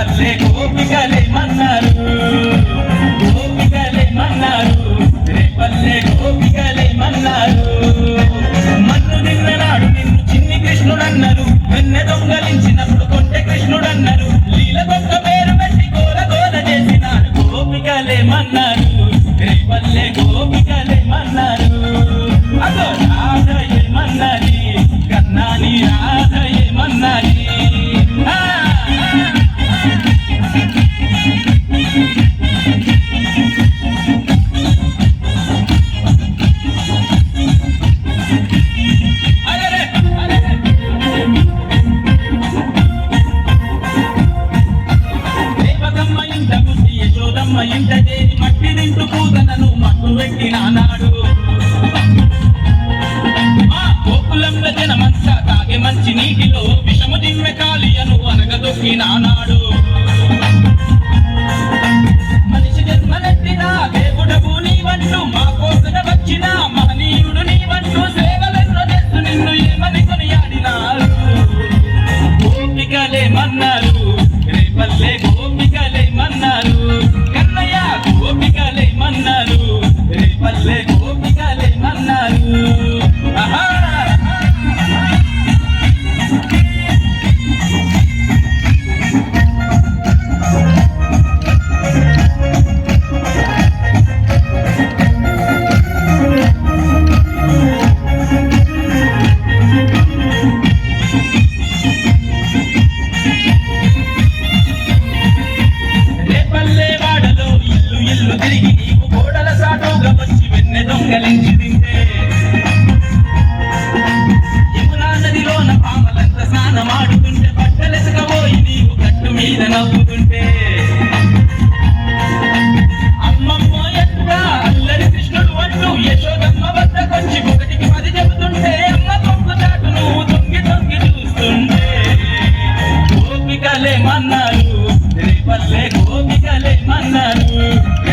రేపల్లె గోపికలేమన్నారు గోపికలేమన్నారు గోపికలే మన్నారు. మన్ను నిన్ననాడు నిన్ను చిన్ని కృష్ణుడు అన్నారు వెన్నె దొంగలించినప్పుడు కొంటె కృష్ణుడన్నారు. లీల గొప్ప పేరు పెట్టి గోల గోల చేసినాడు. గోపికలేమన్నారు రేపల్లె గోపికలేమన్నారు యశోదమ్మ ఇంట చేరి మట్టి నింటు పూతనను మట్టు పెట్టినానాడు నాడు గోకులంలో జనమంతా తాగే మంచి నీటిలో విషము దిమ్మె కాలియను అనగదొక్కినానాడు మనిషి ఇల్లు తిరిగి గోడల సాటుగా వచ్చి వెన్నె దొంగలించి తింటే యమునా నదిలోన పామలంత స్నానమాడుతుంటే బట్టలెసకపోయి నీకు కట్టు మీద నవ్వుతుంటే. అమ్మమ్మ ఎట్లా అల్లరి కృష్ణుడు అంటూ యశోదమ్మ వద్దకొచ్చి ఒకటికి పది చెబుతుంటే అమ్మ తొంగు చాటు నువ్వు తొంగి తొంగి చూస్తుంటే గోపికలేమన్నారు రేపల్లె గోపికలేమన్నారు కృష్ణయ్య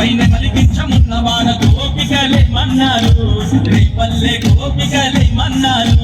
పైన కలిగించమున్న వాన గోపికలే మన్నారు గిట్టయ్య గోపికలే మన్నారు